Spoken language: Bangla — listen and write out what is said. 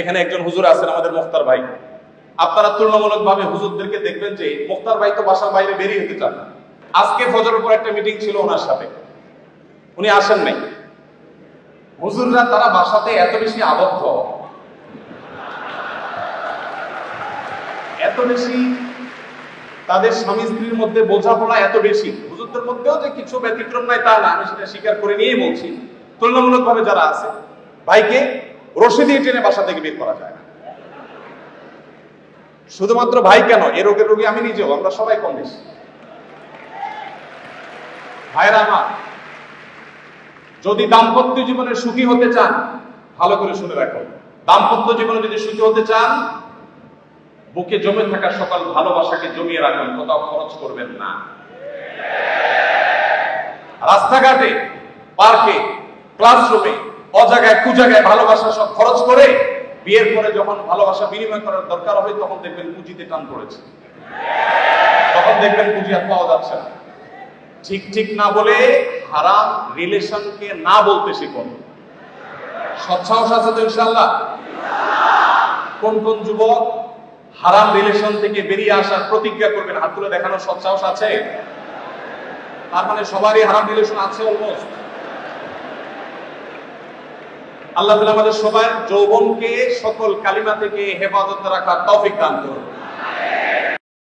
এখানে একজন হুজুর আছেন আমাদের মুখতার ভাই। আপনারা তুলনামূলক ভাবে হুজুরদেরকে দেখবেন যে মুখতার ভাই তো বাসার বাইরে বেরিয়ে হতে চান আজকে ফজরের পর একটা মিটিং ছিল ওনার সাথে। উনি আসেন নাই। হুজুররা তারা বাসাতে এত বেশি আবদ্ধ। এত বেশি তাদের স্বামী স্ত্রীর মধ্যে বোঝাপড়া এত বেশি। হুজুরদের মধ্যেও যে কিছু ব্যতিক্রম নাই তা না, আমি সেটা স্বীকার করে নিয়েই বলছি। তুলনামূলক ভাবে যারা আছে, ভাইকে রশি দিয়ে টেনে বাসা থেকে বের করা যায় না। শুধুমাত্র ভাই কেন? এ রোগের রোগী আমি নিজেও, আমরা সবাই কম বেশি। ভাইরা আমার, যদি দাম্পত্য জীবনে সুখী হতে চান, ভালো করে শুনে রাখুন দাম্পত্য জীবনে যদি সুখী হতে চান, বুকে জমে থাকা সকল ভালোবাসাকে জমিয়ে রাখুন কোথাও খরচ করবেন না। রাস্তাঘাটে, পার্কে, ক্লাসরুমে অজায়গায়, কুজায়গায় ভালোবাসা সব খরচ করে, বিয়ের পরে যখন ভালোবাসা বিনিময় করার দরকার হবে তখন দেখবেন পুঁজিতে টান পড়েছে। তখন দেখবেন পুঁজি আর পাওয়া যাচ্ছে না। ঠিক ঠিক না বলে হারাম রিলেশনকে না বলতে শিখুন। সৎসাহস আছে তো ইনশাল্লাহ কোন কোন যুবক হারাম রিলেশন থেকে বেরিয়ে আসার প্রতিজ্ঞা করবেন? হাত তুলে দেখানোর সৎসাহস আছে? তার মানে সবারই হারাম রিলেশন আছে অলমোস্ট আল্লাহ তালা আমাদের সবাই যৌবনকে সকল কালিমা থেকে হেফাজত রাখার তফিক দান করুন।